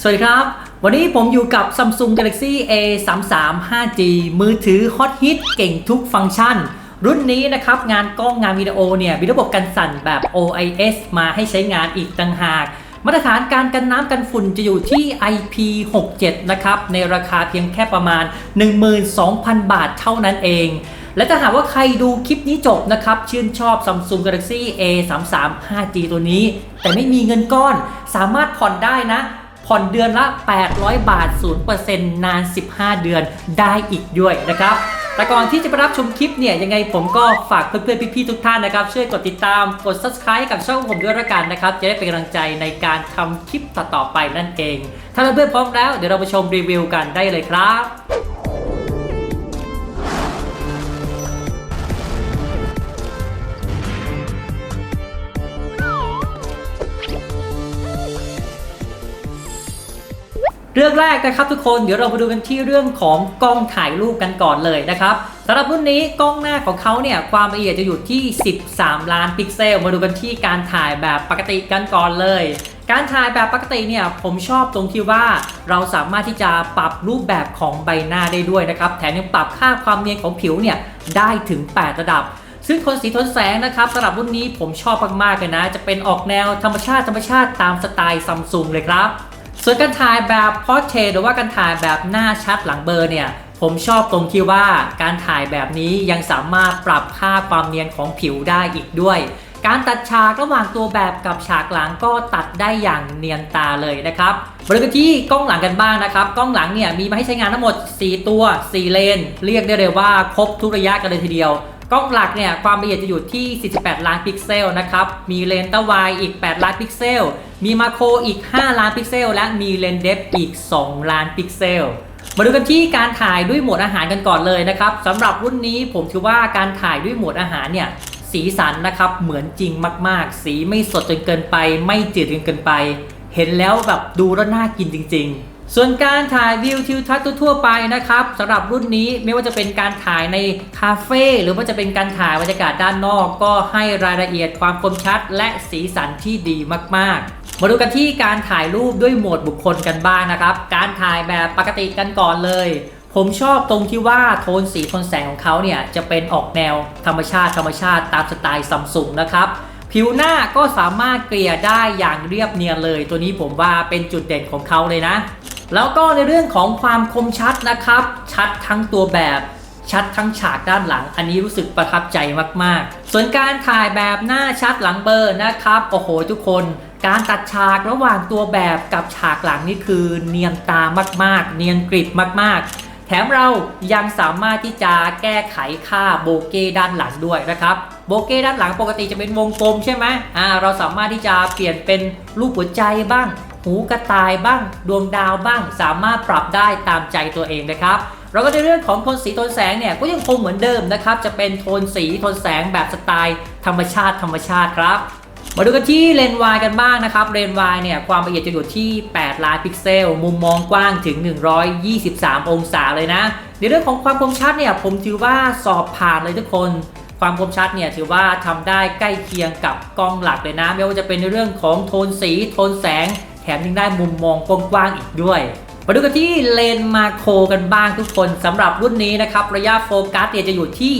สวัสดีครับ วันนี้ผมอยู่กับ Samsung Galaxy A 3 3 5G มือถือฮอตฮิตเก่งทุกฟังก์ชัน รุ่นนี้นะครับ งานกล้องงานวิดีโอเนี่ย มีระบบกันสั่นแบบ OIS มาให้ใช้งานอีกต่างหาก มาตรฐานการกันน้ำกันฝุ่นจะอยู่ที่ IP67 นะครับ ในราคาเพียงแค่ประมาณ 12,000 บาทเท่านั้นเองและถ้าหากว่าใครดูคลิปนี้จบนะครับ ชื่นชอบ Samsung Galaxy A 3 3 5G ตัวนี้ แต่ไม่มีเงินก้อน สามารถผ่อนได้นะ ผ่อนเดือนละ 800 บาท 0%นาน 15 เดือนได้อีกด้วยนะครับ แต่ก่อนที่จะไปรับชมคลิปเนี่ยยังไงผมก็ฝากเพื่อนๆพี่ๆทุกท่านนะครับ ช่วยกดติดตามกด subscribe กับช่องผมด้วยละกันนะครับ จะได้เป็นกำลังใจในการทำคลิปต่อๆไปนั่นเอง ถ้าเพื่อนๆพร้อมแล้วเดี๋ยวเราไปชมรีวิวกันได้เลยครับ เรื่องแรกนะครับทุกคนเดี๋ยวเรามาดูกันที่เรื่องของกล้องถ่ายรูปกันก่อนเลยนะครับสำหรับรุ่นนี้กล้องหน้าของเขาเนี่ยความละเอียดจะอยู่ที่ 13 ล้านพิกเซล มาดูกันที่การถ่ายแบบปกติกันก่อนเลย การถ่ายแบบปกติเนี่ยผมชอบตรงที่ว่า เราสามารถที่จะปรับรูปแบบของใบหน้าได้ด้วยนะครับแถมยังปรับค่าความเนียนของผิวเนี่ยได้ถึง 8 ระดับซึ่งโทนสีทนแสงนะครับสำหรับรุ่นนี้ผมชอบมากๆเลยนะ จะเป็นออกแนวธรรมชาติธรรมชาติตามสไตล์ซัมซุงเลยครับ ส่วนการถ่ายแบบพอร์เทรตหรือว่าการถ่ายแบบหน้าชัดหลังเบลอร์เนี่ยผมชอบตรงที่ว่าการถ่ายแบบนี้ยังสามารถปรับค่าความเนียนของผิวได้อีกด้วย การตัดฉากระหว่างตัวแบบกับฉากหลังก็ตัดได้อย่างเนียนตาเลยนะครับมาดูกันที่กล้องหลังกันบ้างนะครับ กล้องหลังเนี่ยมีมาให้ใช้งานทั้งหมด 4 ตัว 4 เลน เรียกได้เลยว่าครบทุกระยะกันเลยทีเดียว กล้องหลักเนี่ยความละเอียดจะอยู่ที่ 48 ล้านพิกเซลนะครับ มีเลนส์ตะวายอีก 8 ล้านพิกเซล มีมาโครอีก 5 ล้านพิกเซล และมีเลนส์เดฟอีก 2 ล้านพิกเซล มาดูกันที่การถ่ายด้วยโหมดอาหารกันก่อนเลยนะครับสำหรับรุ่นนี้ผมถือว่าการถ่ายด้วยโหมดอาหารเนี่ยสีสันนะครับเหมือนจริงมาก ๆ สีไม่สดจนเกินไป ไม่จืดจนเกินไป เห็นแล้วแบบดูแล้วน่ากินจริง ๆ ส่วนการถ่ายวิวทิวทัศน์ทั่วไปนะครับสำหรับรุ่นนี้ไม่ว่าจะเป็นการถ่ายในคาเฟ่หรือว่าจะเป็นการถ่ายบรรยากาศด้านนอก ก็ให้รายละเอียดความคมชัด และสีสันที่ดีมากๆ มาดูกันที่การถ่ายรูปด้วยโหมดบุคคลกันบ้างนะครับ การถ่ายแบบปกติกันก่อนเลย ผมชอบตรงที่ว่าโทนสีโทนแสงของเขาเนี่ยจะเป็นออกแนวธรรมชาติธรรมชาติตามสไตล์ซัมซุงนะครับผิวหน้าก็สามารถเกลี่ยได้อย่างเรียบเนียนเลย ตัวนี้ผมว่าเป็นจุดเด่นของเขาเลยนะ แล้วก็ในเรื่องของความคมชัดนะครับ ชัดทั้งตัวแบบชัดทั้งฉากด้านหลัง อันนี้รู้สึกประทับใจมากๆ ส่วนการถ่ายแบบหน้าชัดหลังเบอร์นะครับ โอ้โหทุกคน การตัดฉากระหว่างตัวแบบกับฉากหลังนี่คือเนียนตามากๆ เนียนกริบมากๆ แถมเรายังสามารถที่จะแก้ไขค่าโบเก้ด้านหลังด้วยนะครับ โบเก้ด้านหลังปกติจะเป็นวงกลมใช่ไหมอ่า เราสามารถที่จะเปลี่ยนเป็นรูปหัวใจบ้าง หูกระต่ายบ้าง ดวงดาวบ้าง สามารถปรับได้ตามใจตัวเองนะครับเราก็ในเรื่องของโทนสีโทนแสงเนี่ยก็ยังคงเหมือนเดิมนะครับจะเป็นโทนสีโทนแสงแบบสไตล์ธรรมชาติธรรมชาติครับมาดูกันที่เลนส์วายกันบ้างนะครับเลนส์วายเนี่ยความละเอียดจะอยู่ที่ 8 ล้านพิกเซล มุมมองกว้างถึง 123 องศาเลยนะ ในเรื่องของความคมชัดเนี่ยผมถือว่าสอบผ่านเลยทุกคน ความคมชัดเนี่ยถือว่าทำได้ใกล้เคียงกับกล้องหลักเลยนะ ไม่ว่าจะเป็นในเรื่องของโทนสีโทนแสง ถมยังได้มุมมองกว้างๆอีกด้วย มาดูกันที่เลนมาโคกันบ้างทุกคนสำหรับรุ่นนี้นะครับ ระยะโฟกัสเนี่ยจะอยู่ที่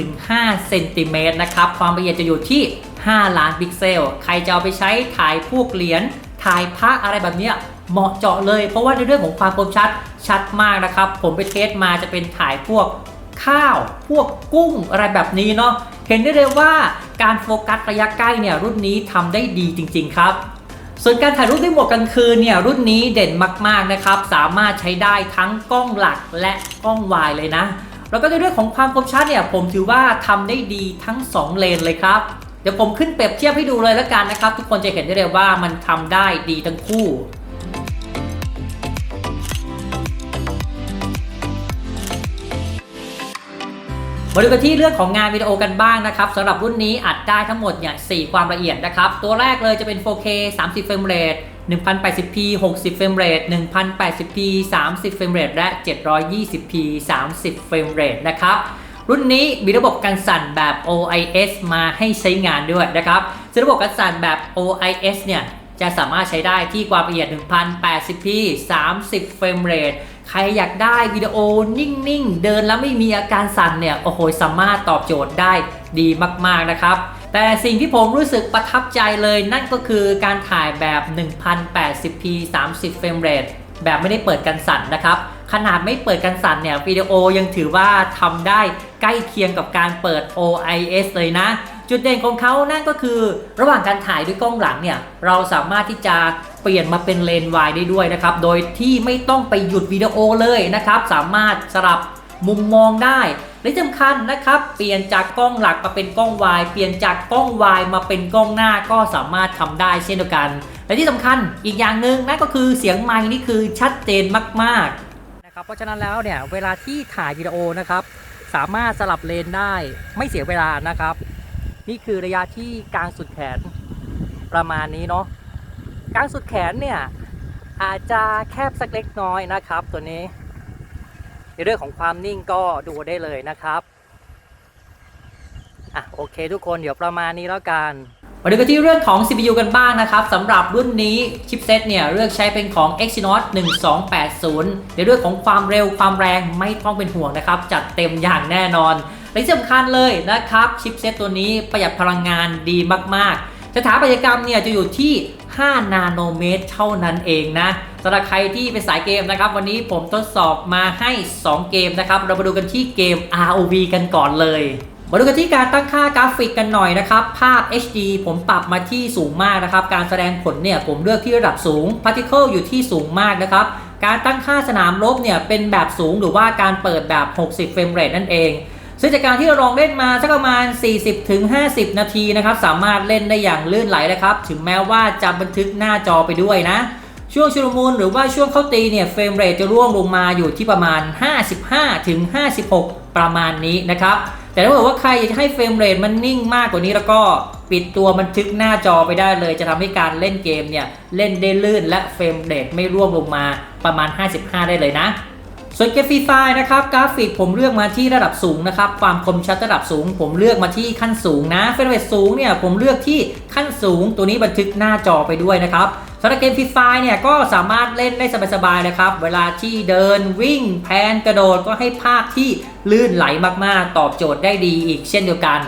3-5เซนติเมตรนะครับ ความละเอียดจะอยู่ที่ 5 ล้านพิกเซล ใครจะเอาไปใช้ถ่ายพวกเหรียญถ่ายพระอะไรแบบเนี้ยเหมาะเจาะเลยเพราะว่าในเรื่องของความคมชัดชัดมากนะครับ ผมไปเทสมาจะเป็นถ่ายพวกข้าวพวกกุ้งอะไรแบบนี้เนาะเห็นได้เลยว่าการโฟกัสระยะใกล้เนี่ยรุ่นนี้ทำได้ดีจริง ๆ ครับ ส่วนการถ่ายรูปด้วยหมดกลางคืนเนี่ยรุ่นนี้เด่นมากๆนะครับ สามารถใช้ได้ทั้งกล้องหลักและกล้องวายเลยนะ แล้วก็ในเรื่องของความคมชัดเนี่ยผมถือว่าทำได้ดีทั้ง 2 เลนเลยครับ เดี๋ยวผมขึ้นเปรียบเทียบให้ดูเลยแล้วกันนะครับ ทุกคนจะเห็นได้เลยว่ามันทำได้ดีทั้งคู่ มาดูกันที่เรื่องของงานวิดีโอกันบ้างนะครับสำหรับรุ่นนี้อัดได้ทั้งหมดเนี่ย4ความละเอียดนะครับ ตัวแรกเลยจะเป็น 4K 30 เฟรมเรท 1080p 60 เฟรมเรท 1080p 30 เฟรมเรท และ 720p 30 เฟรมเรทนะครับ รุ่นนี้มีระบบกันสั่นแบบ OIS มาให้ใช้งานด้วยนะครับซึ่งระบบกันสั่นแบบ OIS เนี่ยจะสามารถใช้ได้ที่ความละเอียด 1080p 30 เฟรมเรท ใครอยากได้วิดีโอนิ่งๆ เดินแล้วไม่มีอาการสั่นเนี่ยโอ้โหสามารถตอบโจทย์ได้ดีมากๆนะครับ แต่สิ่งที่ผมรู้สึกประทับใจเลยนั่นก็คือการถ่ายแบบ 1080p 30 เฟรมเรทแบบไม่ได้เปิดกันสั่นนะครับ ขนาดไม่เปิดกันสั่นเนี่ยวิดีโอยังถือว่าทำได้ใกล้เคียงกับการเปิด OIS เลยนะ จุดเด่นของเขานั่นก็คือ ระหว่างการถ่ายด้วยกล้องหลังเนี่ย เราสามารถที่จะเปลี่ยนมาเป็นเลนส์วายได้ด้วยนะครับ โดยที่ไม่ต้องไปหยุดวิดีโอเลยนะครับ สามารถสลับมุมมองได้และสำคัญนะครับ เปลี่ยนจากกล้องหลักมาเป็นกล้องวายเปลี่ยนจากกล้องวายมาเป็นกล้องหน้าก็สามารถทำได้เช่นเดียวกัน และที่สำคัญอีกอย่างหนึ่งนั่นก็คือเสียงไมค์นี่คือชัดเจนมากๆนะครับเพราะฉะนั้นแล้วเนี่ยเวลาที่ถ่ายวิดีโอนะครับ สามารถสลับเลนได้ไม่เสียเวลานะครับ นี่คือระยะที่กลางสุดแขนประมาณนี้เนาะกลางสุดแขนเนี่ยอาจจะแคบสักเล็กน้อยนะครับ ตัวนี้ ในเรื่องของความนิ่งก็ดูได้เลยนะครับอะโอเคทุกคนเดี๋ยวประมาณนี้แล้วกันมาดูกันที่เรื่องของ CPU กันบ้างนะครับสำหรับรุ่นนี้ชิปเซตเนี่ยเลือกใช้เป็นของ Exynos 1280 ในเรื่องของความเร็วความแรงไม่ต้องเป็นห่วงนะครับ จัดเต็มอย่างแน่นอน และที่สำคัญเลยนะครับชิปเซตตัวนี้ประหยัดพลังงานดีมากๆ สถาปัตยกรรมเนี่ยจะอยู่ที่ 5 นาโนเมตร เท่านั้นเองนะสำหรับใครที่เป็นสายเกมนะครับ วันนี้ผมทดสอบมาให้ 2 เกมนะครับ เรามาดูกันที่เกม ROV กันก่อนเลยมาดูกันที่การตั้งค่ากราฟิกกันหน่อยนะครับ ภาพ HD ผมปรับมาที่สูงมากนะครับ การแสดงผลเนี่ยผมเลือกที่ระดับสูง Particle อยู่ที่สูงมากนะครับ การตั้งค่าสนามรบเนี่ยเป็นแบบสูงหรือว่าการเปิดแบบ 60 เฟรมเรทนั่นเอง ซึ่งจากการที่เราลองเล่นมาสักประมาณ 40-50 นาทีนะครับ สามารถเล่นได้อย่างลื่นไหลนะครับ ถึงแม้ว่าจะบันทึกหน้าจอไปด้วยนะ ช่วงชุลมุนหรือว่าช่วงเข้าตีเนี่ยเฟรมเรทจะร่วงลงมาอยู่ที่ประมาณ 55-56 ประมาณนี้นะครับ แต่ถ้าเกิดว่าใครอยากจะให้เฟรมเรทมันนิ่งมากกว่านี้แล้วก็ปิดตัวบันทึกหน้าจอไปได้เลย จะทำให้การเล่นเกมเนี่ยเล่นได้ลื่นและเฟรมเรทไม่ร่วงลงมาประมาณ 55 ได้เลยนะ ส่วนเกมฟรีไฟนะครับกราฟิกผมเลือกมาที่ระดับสูงนะครับความคมชัดระดับสูง ผมเลือกมาที่ขั้นสูงนะเฟรมเรทสูงเนี่ยผมเลือกที่ขั้นสูง ตัวนี้บันทึกหน้าจอไปด้วยนะครับสำหรับเกมฟรีไฟเนี่ยก็สามารถเล่นได้สบายๆนะครับ เวลาที่เดินวิ่งแพนกระโดดก็ให้ภาพที่ลื่นไหลมากๆ ตอบโจทย์ได้ดีอีกเช่นเดียวกัน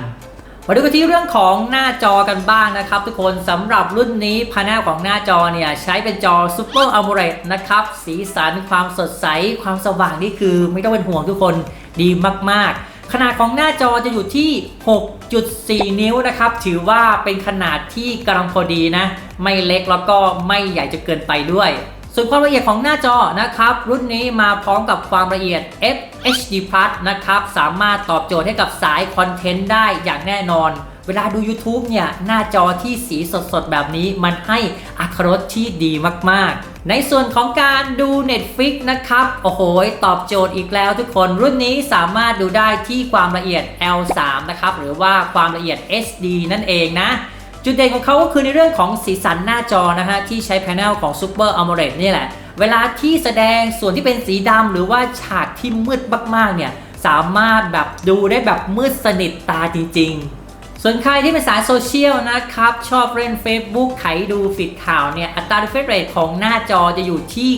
มาดูกันที่เรื่องของหน้าจอกันบ้างนะครับทุกคนสำหรับรุ่นนี้พาแนลของหน้าจอเนี่ยใช้เป็นจอ Super AMOLED นะครับ สีสันความสดใส ความสว่างนี่คือไม่ต้องเป็นห่วงทุกคนดีมากๆขนาดของหน้าจอจะอยู่ที่ 6.4 นิ้วนะครับ ถือว่าเป็นขนาดที่กำลังพอดีนะ ไม่เล็กแล้วก็ไม่ใหญ่จนเกินไปด้วย ส่วนความละเอียดของหน้าจอนะครับ รุ่นนี้มาพร้อมกับความละเอียด FHD Plus นะครับ สามารถตอบโจทย์ให้กับสายคอนเทนต์ได้อย่างแน่นอน เวลาดู YouTube เนี่ย หน้าจอที่สีสดๆ แบบนี้มันให้อัครรสที่ดีมากๆ ในส่วนของการดู Netflix นะครับ โอ้โห ตอบโจทย์อีกแล้วทุกคนรุ่นนี้สามารถดูได้ที่ความละเอียด L3 นะครับ หรือว่าความละเอียด HD นั่นเองนะ จุดเด่นของเขาก็คือในเรื่องของสีสันหน้าจอนะฮะที่ใช้แผงของ Super AMOLED นี่แหละ เวลาที่แสดงส่วนที่เป็นสีดำหรือว่าฉากที่มืดมากๆเนี่ยสามารถแบบดูได้แบบมืดสนิทตาจริง ๆ ส่วนใครที่เป็นสายโซเชียลนะครับ ชอบเล่น Facebook ไถดูฟีดข่าวเนี่ย อัตรา refresh rate ของหน้าจอจะอยู่ที่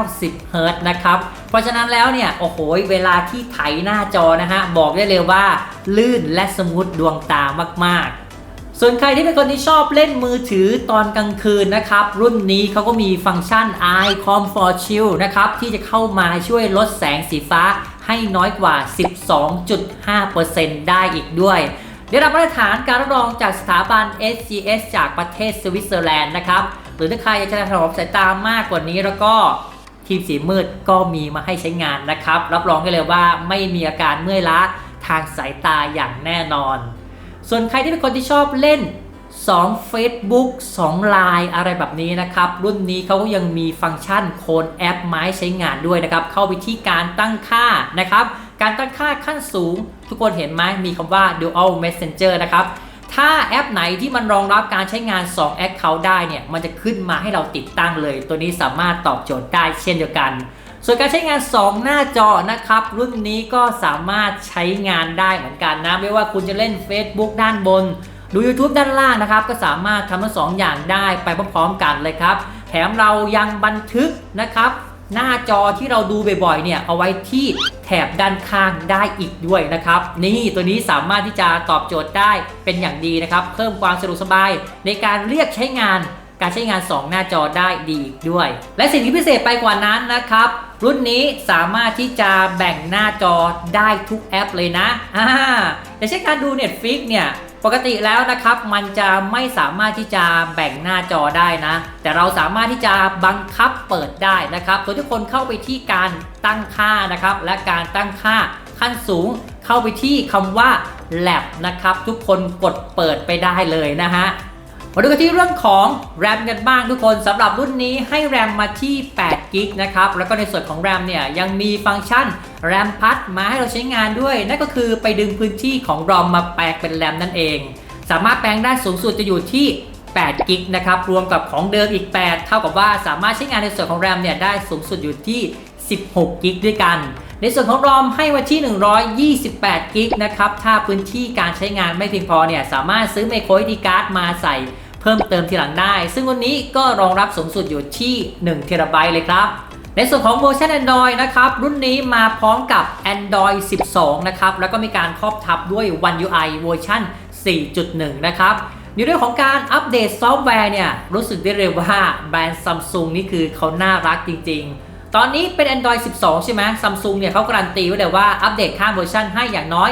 90 Hz นะครับ เพราะฉะนั้นแล้วเนี่ย โอ้โห เวลาที่ไถหน้าจอนะฮะ บอกได้เลยว่า ลื่นและสมูทดวงตามากๆ ส่วนใครที่เป็นคนที่ชอบเล่นมือถือตอนกลางคืนนะครับ รุ่นนี้เขาก็มีฟังก์ชัน Eye Comfort Shield นะครับ ที่จะเข้ามาช่วยลดแสงสีฟ้าให้น้อยกว่า 12.5%ได้อีกด้วยได้รับมาตรฐานการรับรองจากสถาบัน SGS จากประเทศสวิตเซอร์แลนด์นะครับ หรือถ้าใครอยากจะถนอมสายตามากกว่านี้แล้วก็ทีมสีมืดก็มีมาให้ใช้งานนะครับ รับรองได้เลยว่าไม่มีอาการเมื่อยล้าทางสายตาอย่างแน่นอน ส่วนใครที่เป็นคนที่ชอบเล่น 2 Facebook 2 Line อะไรแบบนี้นะครับ รุ่นนี้เขาก็ยังมีฟังก์ชันโคนแอปไม้ใช้งานด้วยนะครับ เข้าไปที่การตั้งค่านะครับ การตั้งค่าขั้นสูง ทุกคนเห็นไหมมีคำว่า Dual Messenger นะครับถ้าแอปไหนที่มันรองรับการใช้งาน 2 Account ได้เนี่ย มันจะขึ้นมาให้เราติดตั้งเลย ตัวนี้สามารถตอบโจทย์ได้เช่นเดียวกัน ส่วนการใช้งาน 2 หน้าจอนะครับ รุ่นนี้ก็สามารถใช้งานได้เหมือนกันนะ ไม่ว่าคุณจะเล่น Facebook ด้านบน ดู YouTube ด้านล่างนะครับ ก็สามารถทำทั้งสองอย่างได้ไปพร้อมๆกันเลยครับ แถมเรายังบันทึกนะครับ หน้าจอที่เราดูบ่อยๆเนี่ยเอาไว้ที่แถบด้านข้างได้อีกด้วยนะครับ นี่ตัวนี้สามารถที่จะตอบโจทย์ได้เป็นอย่างดีนะครับ เพิ่มความสะดวกสบาย ในการเรียกใช้งานการใช้งาน 2 หน้าจอได้ดีอีกด้วย และสิ่งที่พิเศษไปกว่านั้นนะครับ รุ่นนี้สามารถที่จะแบ่งหน้าจอได้ทุกแอปเลยนะอ่าอย่างเช่นการดู Netflix เนี่ยปกติแล้วนะครับมันจะไม่สามารถที่จะแบ่งหน้าจอได้นะ แต่เราสามารถที่จะบังคับเปิดได้นะครับโดยทุกคนเข้าไปที่การตั้งค่านะครับ และการตั้งค่าขั้นสูงเข้าไปที่คำว่า lab นะครับ ทุกคนกดเปิดไปได้เลยนะฮะ มาดูกันที่เรื่องของ RAM กันบ้างทุกคนสำหรับรุ่นนี้ให้ RAM มาที่8 g b นะครับแล้วก็ในส่วนของ RAM เนี่ยยังมีฟังก์ชัน RAM พัดมาให้เราใช้งานด้วย นั่นก็คือไปดึงพื้นที่ของ ROM มาแปลงเป็น RAM นั่นเอง สามารถแปลงได้สูงสุดจะอยู่ที่8 g b นะครับรวมกับของเดิมอีก 8 เท่ากับว่าสามารถใช้งานในส่วนของ RAM เนี่ยได้สูงสุดอยู่ที่ 16 g b ด้วยกัน ในส่วนของ ROM ให้มาที่ 128 g b นะครับถ้าพื้นที่การใช้งานไม่เพียงพอเนี่ยสามารถซื้อ micro SD card มาใส่ เพิ่มเติมทีหลังได้ ซึ่งวันนี้ก็รองรับสูงสุดอยู่ที่1 t b เลยครับ ในส่วนของเวอร์ชัน Android นะครับ รุ่นนี้มาพร้อมกับ Android 12 นะครับ แล้วก็มีการครอบทับด้วย One UI เวอร์ชัน4.1 นะครับในเรื่องของการอัปเดตซอฟต์แวร์เนี่ย รู้สึกได้เลยว่าแบรนด์ Samsung นี่คือเขาน่ารักจริง ๆ ตอนนี้เป็น Android 12 ใช่ไหม Samsung เนี่ยเขาการันตีไว้เลยว่าอัปเดตข้ามเวอร์ชันให้อย่างน้อย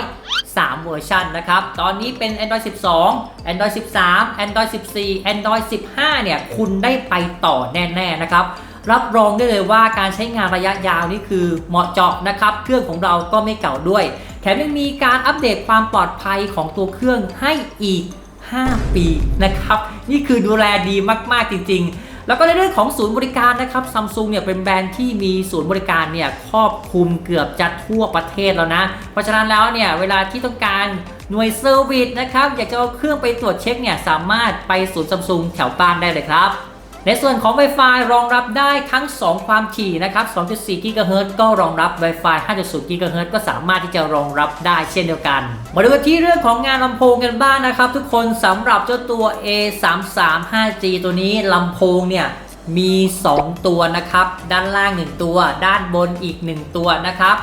3 เวอร์ชันนะครับ ตอนนี้เป็น Android 12 Android 13 Android 14 Android 15 เนี่ย คุณได้ไปต่อแน่ ๆ นะครับ รับรองได้เลยว่าการใช้งานระยะยาวนี่คือเหมาะเจาะนะครับ เครื่องของเราก็ไม่เก่าด้วย แถมยังมีการอัปเดตความปลอดภัยของตัวเครื่องให้อีก 5 ปีนะครับ นี่คือดูแลดีมากๆจริง ๆ แล้วก็ในเรื่องของศูนย์บริการนะครับซัมซุงเนี่ยเป็นแบรนด์ที่มีศูนย์บริการเนี่ยครอบคลุมเกือบจะทั่วประเทศแล้วนะ เพราะฉะนั้นแล้วเนี่ยเวลาที่ต้องการหน่วยเซอร์วิสนะครับอยากจะเอาเครื่องไปตรวจเช็คเนี่ยสามารถไปศูนย์ซัมซุงแถวบ้านได้เลยครับ ในส่วนของ Wi-Fi รองรับได้ทั้ง 2 ความถี่นะครับ 2.4 GHz ก็รองรับ Wi-Fi 5.0 GHz ก็สามารถที่จะรองรับได้เช่นเดียวกัน มาดูกันที่เรื่องของงานลำโพงกันบ้างนะครับ ทุกคนสำหรับเจ้าตัว A33 5G ตัวนี้ลำโพงเนี่ยมี 2 ตัวนะครับ ด้านล่าง 1 ตัว ด้านบนอีก 1 ตัวนะครับ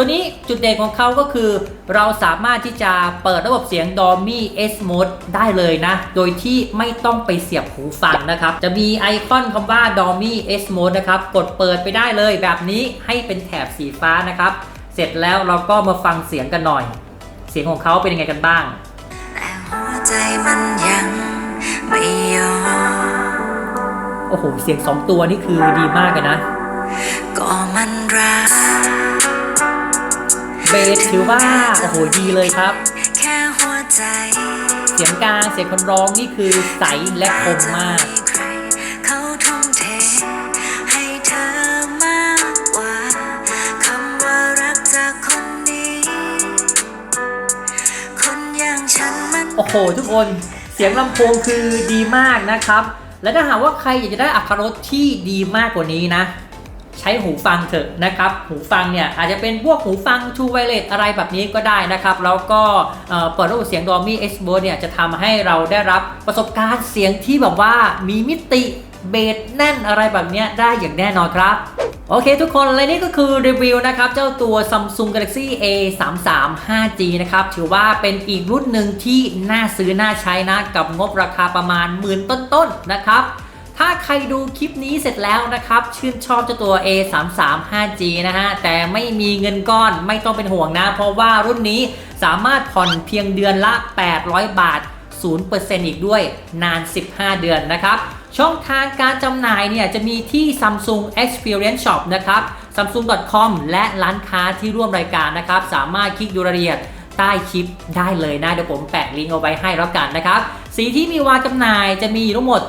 ตัวนี้จุดเด่นของเขาก็คือ เราสามารถที่จะเปิดระบบเสียง Dolby S Mode ได้เลยนะ โดยที่ไม่ต้องไปเสียบหูฟังนะครับ จะมีไอคอนคำว่า Dolby S Mode นะครับ กดเปิดไปได้เลยแบบนี้ให้เป็นแถบสีฟ้านะครับ เสร็จแล้วเราก็มาฟังเสียงกันหน่อย เสียงของเขาเป็นยังไงกันบ้างแต่หัวใจมันยังไม่ยอมโอ้โห เสียง2ตัวนี่คือดีมากเลยนะ ก็มันรัก เบสถือว่าโอ้โหดีเลยครับแค่หัวใจเสียงกลางเสียงคนร้องนี่คือใสและคมมากจะใครเขาทุ่มเทให้เธอมากกว่าคำว่ารักจากคนนี้คนอย่างฉันมันโอ้โห ทุกคนเสียงลำโพงคือดีมากนะครับ และถ้าหากว่าใครอยากจะได้อัตรถรสที่ดีมากกว่านี้นะ ใช้หูฟังเถอะนะครับ หูฟังเนี่ยอาจจะเป็นพวกหูฟัง True Wireless อะไรแบบนี้ก็ได้นะครับ แล้วก็เปิดระบบเสียง Dolby X Mode เนี่ยจะทำให้เราได้รับประสบการณ์เสียงที่แบบว่ามีมิติเบสแน่นอะไรแบบนี้ได้อย่างแน่นอนครับโอเคทุกคนและนี่ก็คือรีวิวนะครับ เจ้าตัว Samsung Galaxy A33 5G นะครับ ถือว่าเป็นอีกรุ่นหนึ่งที่น่าซื้อน่าใช้นะ กับงบราคาประมาณหมื่นต้นๆนะครับ ถ้าใครดูคลิปนี้เสร็จแล้วนะครับ ชื่นชอบเจ้าตัว A33 5G นะฮะ แต่ไม่มีเงินก้อนไม่ต้องเป็นห่วงนะ เพราะว่ารุ่นนี้สามารถผ่อนเพียงเดือนละ 800 บาท 0%อีกด้วยนาน 15 เดือนนะครับ ช่องทางการจำหน่ายเนี่ยจะมีที่ Samsung Experience Shop นะครับ samsung.com และร้านค้าที่ร่วมรายการนะครับ สามารถคลิกดูรายละเอียดใต้คลิปได้เลยนะ เดี๋ยวผมแปะลิงก์เอาไว้ให้แล้วกันนะครับ สีที่มีวางจำหน่ายจะมีทั้งหมด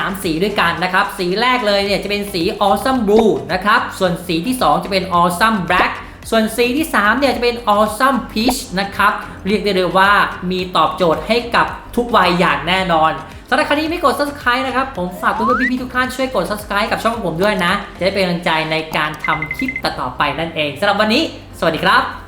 3 สีด้วยกันนะครับ สีแรกเลยเนี่ยจะเป็นสี Awesome Blue นะครับ ส่วนสีที่ 2 จะเป็น Awesome Black ส่วนสีที่ 3 เนี่ยจะเป็น Awesome Peach นะครับ เรียกได้เลยว่ามีตอบโจทย์ให้กับทุกวัยอย่างแน่นอนสำหรับครที่ไม่กด subscribe นะครับ ผมฝากเพื่อนๆพี่ๆทุกท่านช่วยกด subscribe กับช่องผมด้วยนะ จะได้เป็นกำลังใจในการทำคลิปต่อๆไปนั่นเองสำหรับวันนี้ สวัสดีครับ